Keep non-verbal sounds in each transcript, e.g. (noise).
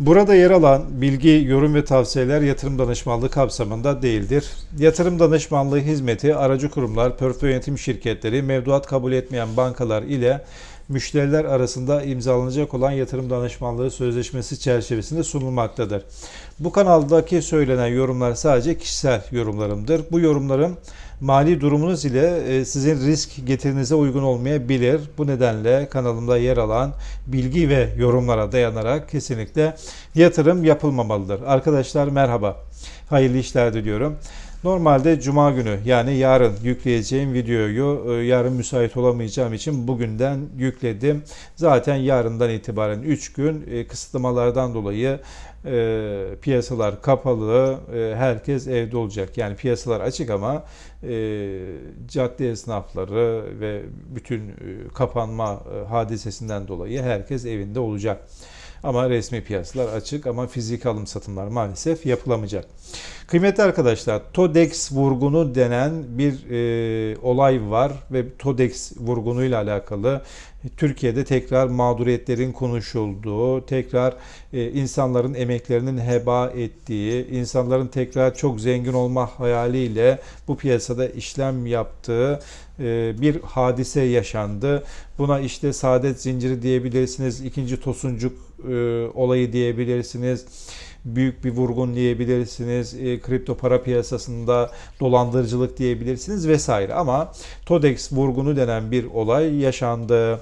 Burada yer alan bilgi, yorum ve tavsiyeler yatırım danışmanlığı kapsamında değildir. Yatırım danışmanlığı hizmeti aracı kurumlar, portföy yönetim şirketleri, mevduat kabul etmeyen bankalar ile müşteriler arasında imzalanacak olan yatırım danışmanlığı sözleşmesi çerçevesinde sunulmaktadır. Bu kanaldaki söylenen yorumlar sadece kişisel yorumlarımdır. Bu yorumlarım mali durumunuz ile e, sizin risk getirinize uygun olmayabilir. Bu nedenle kanalımda yer alan bilgi ve yorumlara dayanarak kesinlikle yatırım yapılmamalıdır. Arkadaşlar merhaba. Hayırlı işler diliyorum. Normalde cuma günü yani yarın yükleyeceğim videoyu e, yarın müsait olamayacağım için bugünden yükledim. Zaten yarından itibaren 3 gün e, kısıtlamalardan dolayı e, piyasalar kapalı, e, herkes evde olacak. Yani piyasalar açık ama e, cadde esnafları ve bütün e, kapanma e, hadisesinden dolayı herkes evinde olacak. Ama resmi piyasalar açık ama fizik alım satımlar maalesef yapılamayacak. Kıymetli arkadaşlar, TODEX vurgunu denen bir e, olay var ve TODEX vurgunuyla alakalı Türkiye'de tekrar mağduriyetlerin konuşulduğu, tekrar e, insanların emeklerinin heba ettiği, insanların tekrar çok zengin olma hayaliyle bu piyasada işlem yaptığı e, bir hadise yaşandı. Buna işte saadet zinciri diyebilirsiniz, ikinci tosuncuk e, olayı diyebilirsiniz büyük bir vurgun diyebilirsiniz. E, kripto para piyasasında dolandırıcılık diyebilirsiniz vesaire. Ama TODEX vurgunu denen bir olay yaşandı.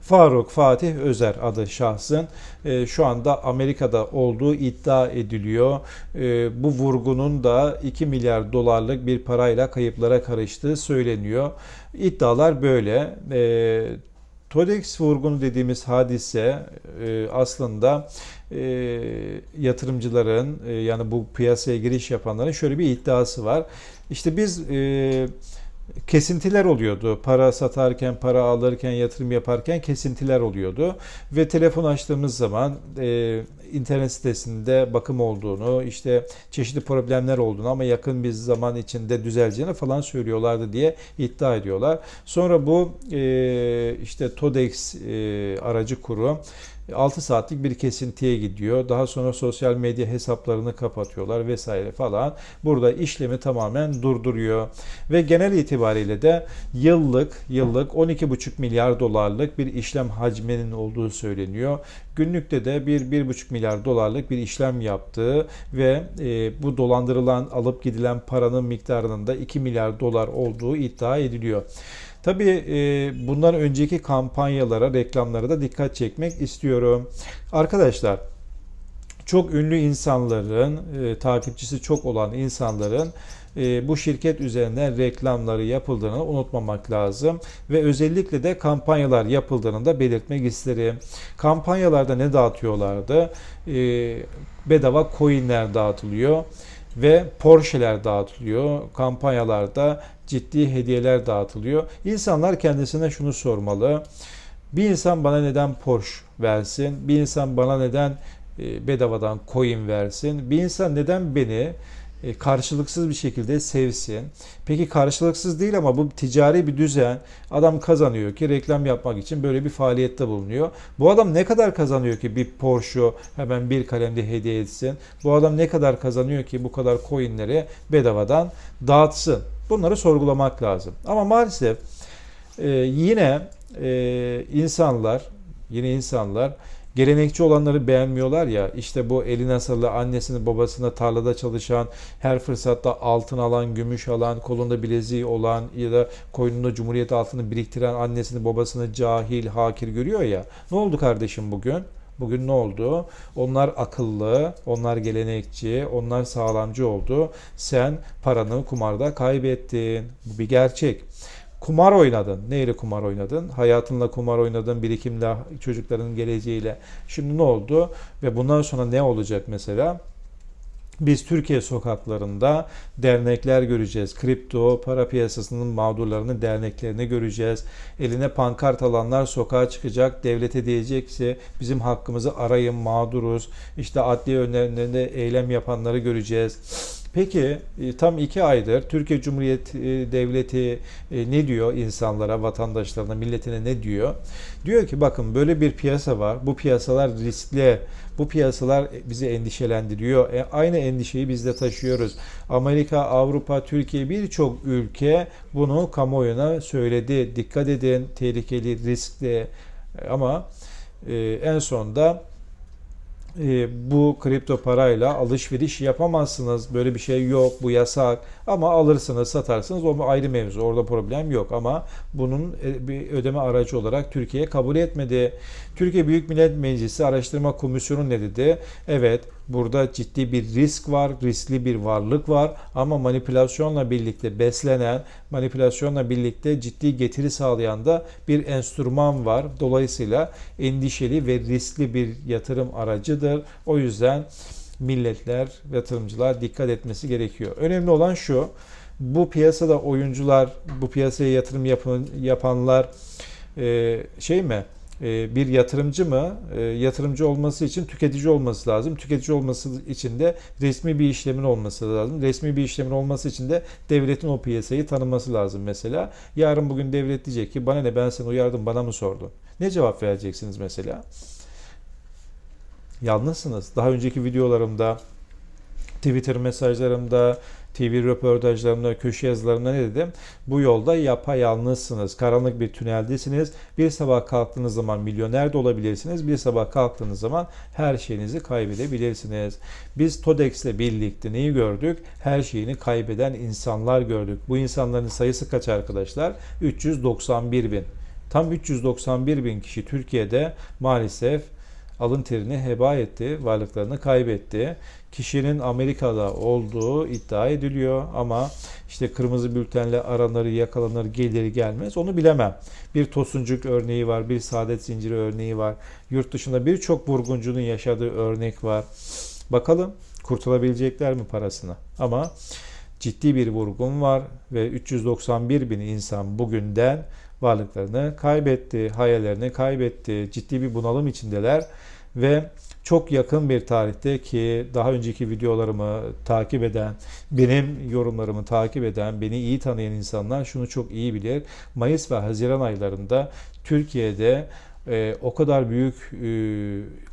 Faruk Fatih Özer adı şahsın e, şu anda Amerika'da olduğu iddia ediliyor. E, bu vurgunun da 2 milyar dolarlık bir parayla kayıplara karıştığı söyleniyor. İddialar böyle. E, Todex vurgunu dediğimiz hadise e, aslında e, yatırımcıların e, yani bu piyasaya giriş yapanların şöyle bir iddiası var. İşte biz e, kesintiler oluyordu. Para satarken, para alırken, yatırım yaparken kesintiler oluyordu. Ve telefon açtığımız zaman e, internet sitesinde bakım olduğunu, işte çeşitli problemler olduğunu ama yakın bir zaman içinde düzeleceğini falan söylüyorlardı diye iddia ediyorlar. Sonra bu e, işte Todex e, aracı kurum 6 saatlik bir kesintiye gidiyor. Daha sonra sosyal medya hesaplarını kapatıyorlar vesaire falan. Burada işlemi tamamen durduruyor. Ve genel itibariyle de yıllık yıllık 12,5 milyar dolarlık bir işlem hacminin olduğu söyleniyor. Günlükte de 1-1,5 milyar dolarlık bir işlem yaptığı ve e, bu dolandırılan alıp gidilen paranın miktarının da 2 milyar dolar olduğu iddia ediliyor. Tabii e, bundan önceki kampanyalara, reklamlara da dikkat çekmek istiyorum. Arkadaşlar çok ünlü insanların, e, takipçisi çok olan insanların e, bu şirket üzerinden reklamları yapıldığını unutmamak lazım. Ve özellikle de kampanyalar yapıldığını da belirtmek isterim. Kampanyalarda ne dağıtıyorlardı? E, bedava coinler dağıtılıyor ve Porsche'ler dağıtılıyor. Kampanyalarda ciddi hediyeler dağıtılıyor. İnsanlar kendisine şunu sormalı. Bir insan bana neden Porsche versin? Bir insan bana neden e, bedavadan coin versin? Bir insan neden beni karşılıksız bir şekilde sevsin. Peki karşılıksız değil ama bu ticari bir düzen. Adam kazanıyor ki reklam yapmak için böyle bir faaliyette bulunuyor. Bu adam ne kadar kazanıyor ki bir Porsche hemen bir kalemde hediye etsin? Bu adam ne kadar kazanıyor ki bu kadar coinleri bedavadan dağıtsın? Bunları sorgulamak lazım. Ama maalesef e, yine e, insanlar yine insanlar gelenekçi olanları beğenmiyorlar ya işte bu eline sarılı annesini babasına tarlada çalışan her fırsatta altın alan gümüş alan kolunda bileziği olan ya da koynunda cumhuriyet altını biriktiren annesini babasını cahil hakir görüyor ya ne oldu kardeşim bugün? Bugün ne oldu? Onlar akıllı, onlar gelenekçi, onlar sağlamcı oldu. Sen paranı kumarda kaybettin. Bu bir gerçek. Kumar oynadın. Neyle kumar oynadın? Hayatınla kumar oynadın, birikimle, çocukların geleceğiyle. Şimdi ne oldu? Ve bundan sonra ne olacak mesela? Biz Türkiye sokaklarında dernekler göreceğiz. Kripto, para piyasasının mağdurlarının derneklerini göreceğiz. Eline pankart alanlar sokağa çıkacak. Devlete diyecekse bizim hakkımızı arayın mağduruz. İşte adliye önlerinde eylem yapanları göreceğiz. Peki e, tam iki aydır Türkiye Cumhuriyeti e, Devleti e, ne diyor insanlara, vatandaşlarına, milletine ne diyor? Diyor ki bakın böyle bir piyasa var. Bu piyasalar riskli. Bu piyasalar bizi endişelendiriyor. E, aynı endişeyi biz de taşıyoruz. Amerika, Avrupa, Türkiye birçok ülke bunu kamuoyuna söyledi. Dikkat edin, tehlikeli, riskli. Ama e, en sonunda e, bu kripto parayla alışveriş yapamazsınız. Böyle bir şey yok. Bu yasak. Ama alırsınız, satarsınız. O ayrı mevzu. Orada problem yok. Ama bunun e, bir ödeme aracı olarak Türkiye kabul etmedi. Türkiye Büyük Millet Meclisi Araştırma Komisyonu ne dedi? Evet, burada ciddi bir risk var, riskli bir varlık var ama manipülasyonla birlikte beslenen, manipülasyonla birlikte ciddi getiri sağlayan da bir enstrüman var. Dolayısıyla endişeli ve riskli bir yatırım aracıdır. O yüzden milletler, yatırımcılar dikkat etmesi gerekiyor. Önemli olan şu, bu piyasada oyuncular, bu piyasaya yatırım yapın, yapanlar e, şey mi? E, bir yatırımcı mı? E, yatırımcı olması için tüketici olması lazım. Tüketici olması için de resmi bir işlemin olması lazım. Resmi bir işlemin olması için de devletin o piyasayı tanıması lazım mesela. Yarın bugün devlet diyecek ki bana ne ben seni uyardım bana mı sordun? Ne cevap vereceksiniz mesela? Yalnızsınız. Daha önceki videolarımda, Twitter mesajlarımda, TV röportajlarımda, köşe yazılarımda ne dedim? Bu yolda yapayalnızsınız. Karanlık bir tüneldesiniz. Bir sabah kalktığınız zaman milyoner de olabilirsiniz. Bir sabah kalktığınız zaman her şeyinizi kaybedebilirsiniz. Biz TODEX ile birlikte neyi gördük? Her şeyini kaybeden insanlar gördük. Bu insanların sayısı kaç arkadaşlar? 391 bin. Tam 391 bin kişi Türkiye'de maalesef alın terini heba etti, varlıklarını kaybetti. Kişinin Amerika'da olduğu iddia ediliyor ama işte kırmızı bültenle aranır, yakalanır, gelir gelmez onu bilemem. Bir Tosuncuk örneği var, bir Saadet Zinciri örneği var. Yurt dışında birçok vurguncunun yaşadığı örnek var. Bakalım kurtulabilecekler mi parasını? Ama ciddi bir vurgun var ve 391 bin insan bugünden varlıklarını kaybetti, hayallerini kaybetti. Ciddi bir bunalım içindeler ve çok yakın bir tarihte ki daha önceki videolarımı takip eden, benim yorumlarımı takip eden, beni iyi tanıyan insanlar şunu çok iyi bilir. Mayıs ve Haziran aylarında Türkiye'de e, o kadar büyük e,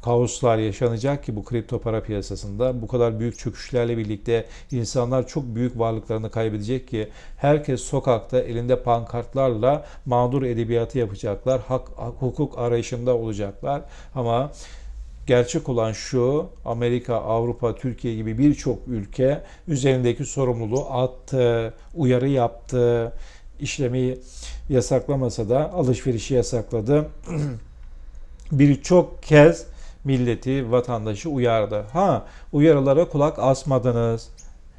kaoslar yaşanacak ki bu kripto para piyasasında bu kadar büyük çöküşlerle birlikte insanlar çok büyük varlıklarını kaybedecek ki herkes sokakta elinde pankartlarla mağdur edebiyatı yapacaklar, hak, hukuk arayışında olacaklar. Ama Gerçek olan şu, Amerika, Avrupa, Türkiye gibi birçok ülke üzerindeki sorumluluğu attı, uyarı yaptı, işlemi yasaklamasa da alışverişi yasakladı. (clears throat) Birçok kez milleti, vatandaşı uyardı. Ha, uyarılara kulak asmadınız.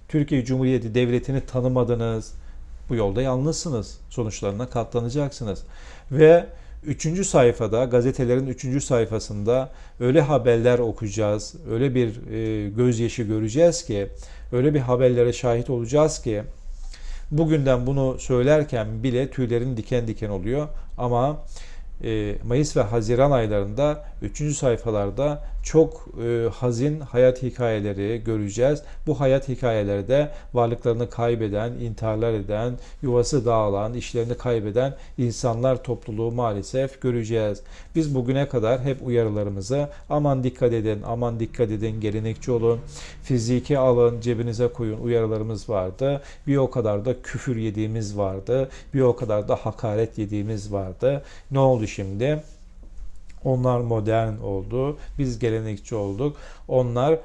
Türkiye Cumhuriyeti Devleti'ni tanımadınız. Bu yolda yalnızsınız. Sonuçlarına katlanacaksınız. Ve Üçüncü sayfada, gazetelerin üçüncü sayfasında öyle haberler okuyacağız, öyle bir e, gözyaşı göreceğiz ki, öyle bir haberlere şahit olacağız ki, bugünden bunu söylerken bile tüylerin diken diken oluyor. Ama e, Mayıs ve Haziran aylarında 3. sayfalarda çok e, hazin hayat hikayeleri göreceğiz. Bu hayat hikayeleri de varlıklarını kaybeden, intiharlar eden, yuvası dağılan, işlerini kaybeden insanlar topluluğu maalesef göreceğiz. Biz bugüne kadar hep uyarılarımızı aman dikkat edin, aman dikkat edin, gelenekçi olun, fiziki alın, cebinize koyun uyarılarımız vardı. Bir o kadar da küfür yediğimiz vardı. Bir o kadar da hakaret yediğimiz vardı. Ne oldu şimdi? Onlar modern oldu. Biz gelenekçi olduk. Onlar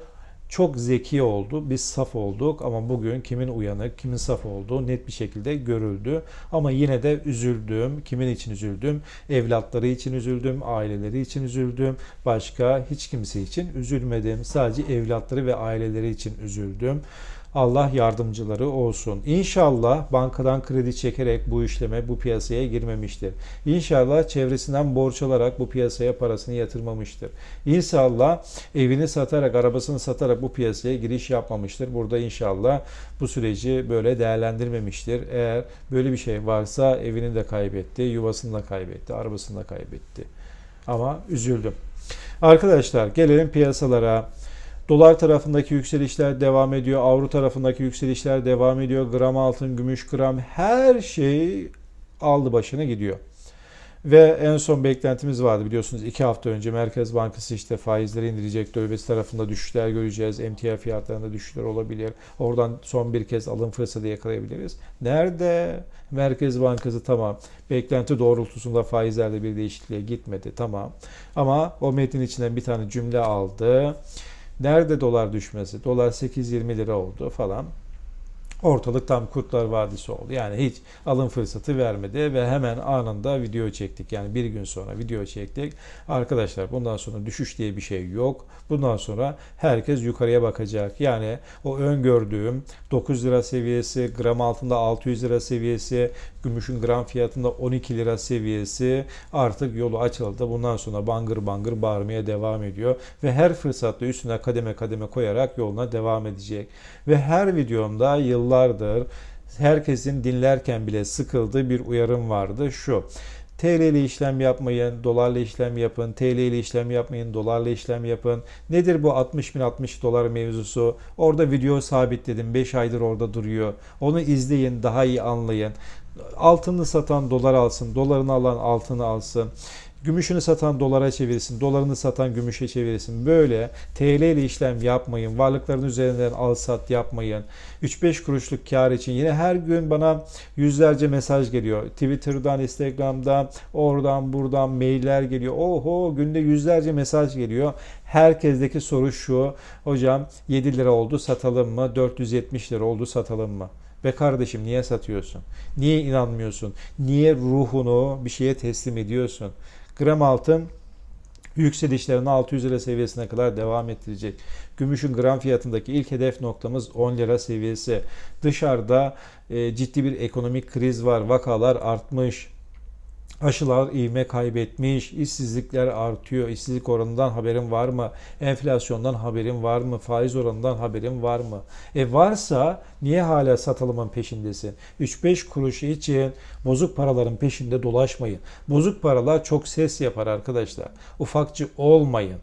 çok zeki oldu. Biz saf olduk ama bugün kimin uyanık, kimin saf olduğu net bir şekilde görüldü. Ama yine de üzüldüm. Kimin için üzüldüm? Evlatları için üzüldüm, aileleri için üzüldüm. Başka hiç kimse için üzülmedim. Sadece evlatları ve aileleri için üzüldüm. Allah yardımcıları olsun. İnşallah bankadan kredi çekerek bu işleme, bu piyasaya girmemiştir. İnşallah çevresinden borç alarak bu piyasaya parasını yatırmamıştır. İnşallah evini satarak, arabasını satarak bu piyasaya giriş yapmamıştır. Burada inşallah bu süreci böyle değerlendirmemiştir. Eğer böyle bir şey varsa evini de kaybetti, yuvasını da kaybetti, arabasını da kaybetti. Ama üzüldüm. Arkadaşlar gelelim piyasalara. Dolar tarafındaki yükselişler devam ediyor. Avro tarafındaki yükselişler devam ediyor. Gram altın, gümüş, gram her şey aldı başına gidiyor. Ve en son beklentimiz vardı biliyorsunuz iki hafta önce Merkez Bankası işte faizleri indirecek. Dövbesi tarafında düşüşler göreceğiz. Emtia fiyatlarında düşüşler olabilir. Oradan son bir kez alım fırsatı yakalayabiliriz. Nerede? Merkez Bankası tamam. Beklenti doğrultusunda faizlerde bir değişikliğe gitmedi. Tamam. Ama o metnin içinden bir tane cümle aldı. Nerede dolar düşmesi? Dolar 8.20 lira oldu falan. Ortalık tam Kurtlar Vadisi oldu. Yani hiç alım fırsatı vermedi ve hemen anında video çektik. Yani bir gün sonra video çektik. Arkadaşlar bundan sonra düşüş diye bir şey yok. Bundan sonra herkes yukarıya bakacak. Yani o öngördüğüm 9 lira seviyesi, gram altında 600 lira seviyesi, gümüşün gram fiyatında 12 lira seviyesi artık yolu açıldı. Bundan sonra bangır bangır bağırmaya devam ediyor. Ve her fırsatta üstüne kademe kademe koyarak yoluna devam edecek. Ve her videomda yıllardır herkesin dinlerken bile sıkıldığı bir uyarım vardı. Şu. TL ile işlem yapmayın, dolarla işlem yapın, TL ile işlem yapmayın, dolarla işlem yapın. Nedir bu 60 bin 60 dolar mevzusu? Orada video sabitledim. 5 aydır orada duruyor. Onu izleyin, daha iyi anlayın. Altını satan dolar alsın, dolarını alan altını alsın. Gümüşünü satan dolara çevirsin, dolarını satan gümüşe çevirsin. Böyle TL ile işlem yapmayın. Varlıkların üzerinden al sat yapmayın. 3-5 kuruşluk kar için yine her gün bana yüzlerce mesaj geliyor. Twitter'dan, Instagram'dan, oradan buradan mailler geliyor. Oho günde yüzlerce mesaj geliyor. Herkesteki soru şu. Hocam 7 lira oldu satalım mı? 470 lira oldu satalım mı? Be kardeşim niye satıyorsun? Niye inanmıyorsun? Niye ruhunu bir şeye teslim ediyorsun? Gram altın yükselişlerini 600 lira seviyesine kadar devam ettirecek. Gümüşün gram fiyatındaki ilk hedef noktamız 10 lira seviyesi. Dışarıda e, ciddi bir ekonomik kriz var. Vakalar artmış. Aşılar ivme kaybetmiş, işsizlikler artıyor. İşsizlik oranından haberin var mı? Enflasyondan haberin var mı? Faiz oranından haberin var mı? E varsa niye hala satılımın peşindesin? 3-5 kuruş için bozuk paraların peşinde dolaşmayın. Bozuk paralar çok ses yapar arkadaşlar. Ufakçı olmayın.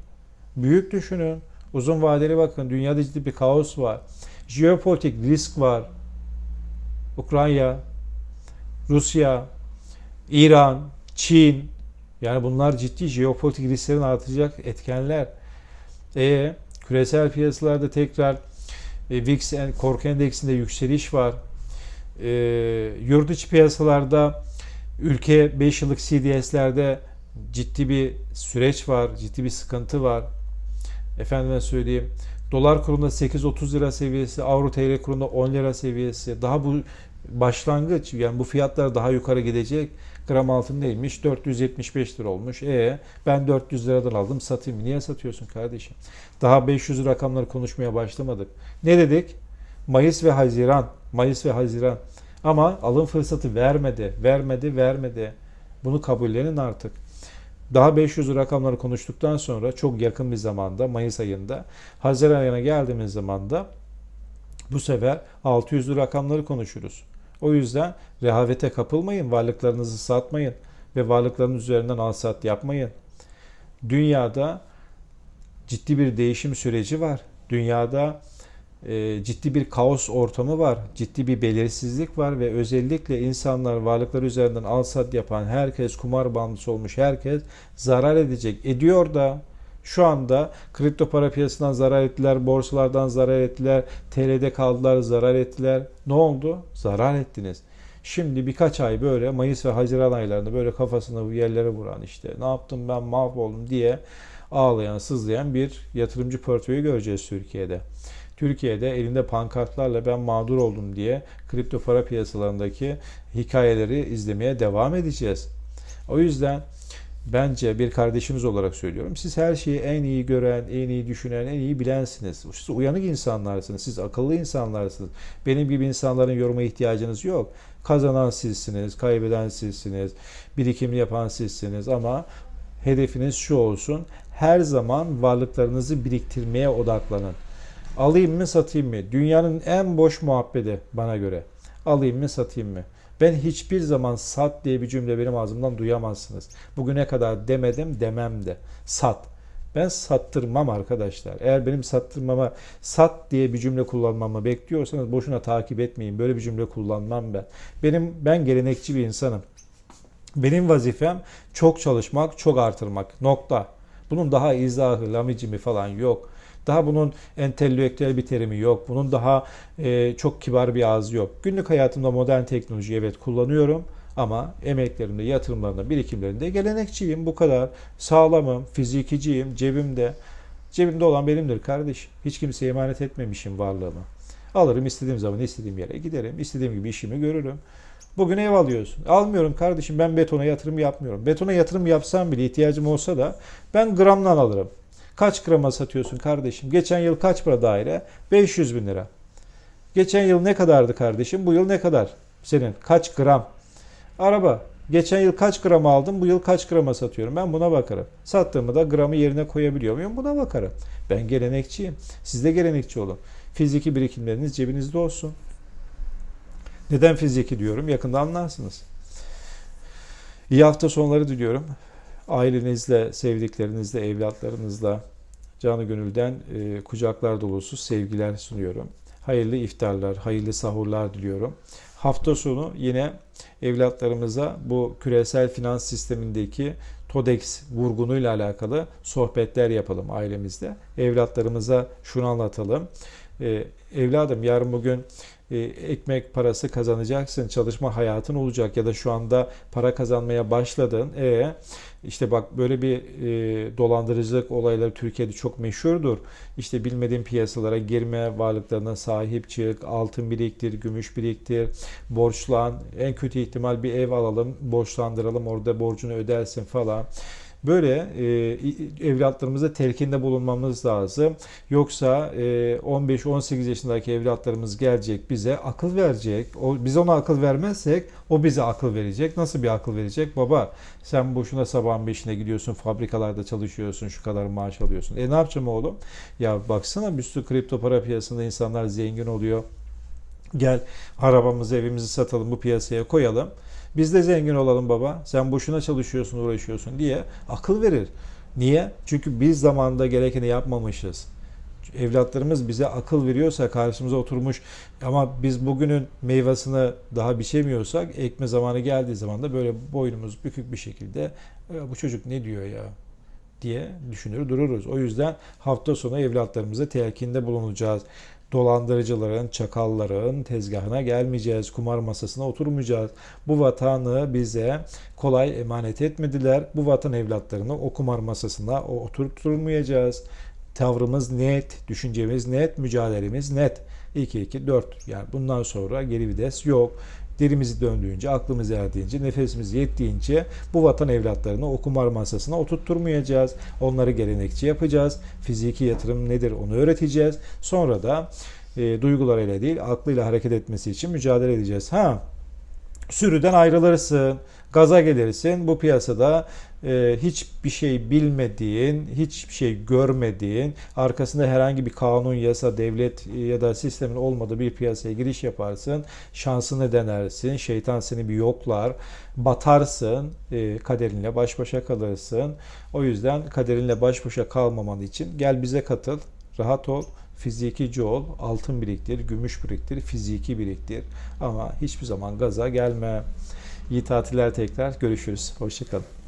Büyük düşünün. Uzun vadeli bakın. Dünyada ciddi bir kaos var. Jeopolitik risk var. Ukrayna, Rusya, İran, Çin yani bunlar ciddi jeopolitik risklerin artacak etkenler. E, küresel piyasalarda tekrar e, VIX korku endeksinde yükseliş var. E, yurt içi piyasalarda ülke 5 yıllık CDS'lerde ciddi bir süreç var, ciddi bir sıkıntı var. Efendime söyleyeyim. Dolar kurunda 8.30 lira seviyesi, Avro TL kurunda 10 lira seviyesi. Daha bu başlangıç yani bu fiyatlar daha yukarı gidecek. Gram altın neymiş? 475 lira olmuş. E ben 400 liradan aldım satayım. Niye satıyorsun kardeşim? Daha 500 rakamları konuşmaya başlamadık. Ne dedik? Mayıs ve Haziran. Mayıs ve Haziran. Ama alım fırsatı vermedi. Vermedi, vermedi. Bunu kabullenin artık. Daha 500 rakamları konuştuktan sonra çok yakın bir zamanda Mayıs ayında Haziran ayına geldiğimiz zamanda bu sefer 600 rakamları konuşuruz. O yüzden rehavete kapılmayın, varlıklarınızı satmayın ve varlıkların üzerinden al sat yapmayın. Dünyada ciddi bir değişim süreci var. Dünyada e, ciddi bir kaos ortamı var. Ciddi bir belirsizlik var ve özellikle insanlar varlıklar üzerinden al sat yapan herkes kumar bağımlısı olmuş herkes zarar edecek. Ediyor da şu anda kripto para piyasasından zarar ettiler, borsalardan zarar ettiler, TL'de kaldılar, zarar ettiler. Ne oldu? Zarar ettiniz. Şimdi birkaç ay böyle Mayıs ve Haziran aylarında böyle kafasına bu yerlere vuran işte ne yaptım ben mahvoldum diye ağlayan, sızlayan bir yatırımcı portföyü göreceğiz Türkiye'de. Türkiye'de elinde pankartlarla ben mağdur oldum diye kripto para piyasalarındaki hikayeleri izlemeye devam edeceğiz. O yüzden bence bir kardeşiniz olarak söylüyorum. Siz her şeyi en iyi gören, en iyi düşünen, en iyi bilensiniz. Siz uyanık insanlarsınız. Siz akıllı insanlarsınız. Benim gibi insanların yoruma ihtiyacınız yok. Kazanan sizsiniz, kaybeden sizsiniz, birikim yapan sizsiniz ama hedefiniz şu olsun. Her zaman varlıklarınızı biriktirmeye odaklanın. Alayım mı satayım mı? Dünyanın en boş muhabbeti bana göre. Alayım mı satayım mı? Ben hiçbir zaman sat diye bir cümle benim ağzımdan duyamazsınız. Bugüne kadar demedim demem de. Sat. Ben sattırmam arkadaşlar. Eğer benim sattırmama sat diye bir cümle kullanmamı bekliyorsanız boşuna takip etmeyin. Böyle bir cümle kullanmam ben. Benim ben gelenekçi bir insanım. Benim vazifem çok çalışmak, çok artırmak. Nokta. Bunun daha izahı, lamicimi falan yok. Daha bunun entelektüel bir terimi yok. Bunun daha e, çok kibar bir ağzı yok. Günlük hayatımda modern teknoloji evet kullanıyorum. Ama emeklerimde, yatırımlarımda, birikimlerimde gelenekçiyim. Bu kadar. Sağlamım, fizikiciyim, cebimde. Cebimde olan benimdir kardeşim. Hiç kimseye emanet etmemişim varlığımı. Alırım istediğim zaman istediğim yere giderim. istediğim gibi işimi görürüm. Bugün ev alıyorsun. Almıyorum kardeşim ben betona yatırım yapmıyorum. Betona yatırım yapsam bile ihtiyacım olsa da ben gramdan alırım. Kaç grama satıyorsun kardeşim? Geçen yıl kaç para daire? 500 bin lira. Geçen yıl ne kadardı kardeşim? Bu yıl ne kadar? Senin kaç gram? Araba. Geçen yıl kaç gram aldım? Bu yıl kaç grama satıyorum? Ben buna bakarım. Sattığımı da gramı yerine koyabiliyor muyum? Buna bakarım. Ben gelenekçiyim. Siz de gelenekçi olun. Fiziki birikimleriniz cebinizde olsun. Neden fiziki diyorum? Yakında anlarsınız. İyi hafta sonları diliyorum. Ailenizle, sevdiklerinizle, evlatlarınızla canı gönülden e, kucaklar dolusu sevgiler sunuyorum. Hayırlı iftarlar, hayırlı sahurlar diliyorum. Hafta sonu yine evlatlarımıza bu küresel finans sistemindeki TODEX vurgunuyla alakalı sohbetler yapalım ailemizde. Evlatlarımıza şunu anlatalım. Ee, evladım yarın bugün ekmek parası kazanacaksın, çalışma hayatın olacak ya da şu anda para kazanmaya başladın. E işte bak böyle bir e, dolandırıcılık olayları Türkiye'de çok meşhurdur. İşte bilmediğin piyasalara girme, varlıklarına sahip çık, altın biriktir, gümüş biriktir, borçlan. En kötü ihtimal bir ev alalım, borçlandıralım, orada borcunu ödersin falan. Böyle e, evlatlarımıza telkinde bulunmamız lazım. Yoksa e, 15-18 yaşındaki evlatlarımız gelecek bize akıl verecek. O, biz ona akıl vermezsek o bize akıl verecek. Nasıl bir akıl verecek? Baba sen boşuna sabahın beşine gidiyorsun fabrikalarda çalışıyorsun şu kadar maaş alıyorsun. E ne yapacağım oğlum? Ya baksana bir sürü kripto para piyasasında insanlar zengin oluyor. Gel arabamızı evimizi satalım bu piyasaya koyalım. Biz de zengin olalım baba. Sen boşuna çalışıyorsun, uğraşıyorsun diye akıl verir. Niye? Çünkü biz zamanında gerekeni yapmamışız. Evlatlarımız bize akıl veriyorsa karşımıza oturmuş ama biz bugünün meyvasını daha biçemiyorsak ekme zamanı geldiği zaman da böyle boynumuz bükük bir şekilde "Ya bu çocuk ne diyor ya diye düşünür dururuz. O yüzden hafta sonu evlatlarımıza telkinde bulunacağız dolandırıcıların, çakalların tezgahına gelmeyeceğiz, kumar masasına oturmayacağız. Bu vatanı bize kolay emanet etmediler. Bu vatan evlatlarını o kumar masasına oturtturmayacağız. Tavrımız net, düşüncemiz net, mücadelemiz net. 2-2-4. Yani bundan sonra geri vites yok. Dilimizi döndüğünce, aklımız erdiğince, nefesimiz yettiğince bu vatan evlatlarını o kumar masasına oturtturmayacağız. Onları gelenekçi yapacağız. Fiziki yatırım nedir onu öğreteceğiz. Sonra da e, duygularıyla değil aklıyla hareket etmesi için mücadele edeceğiz. Ha sürüden ayrılırsın, gaza gelirsin. Bu piyasada e, hiçbir şey bilmediğin, hiçbir şey görmediğin, arkasında herhangi bir kanun, yasa, devlet ya da sistemin olmadığı bir piyasaya giriş yaparsın. Şansını denersin, şeytan seni bir yoklar, batarsın, e, kaderinle baş başa kalırsın. O yüzden kaderinle baş başa kalmaman için gel bize katıl, rahat ol fiziki ol, altın biriktir, gümüş biriktir, fiziki biriktir. Ama hiçbir zaman gaza gelme. İyi tatiller tekrar görüşürüz. Hoşçakalın.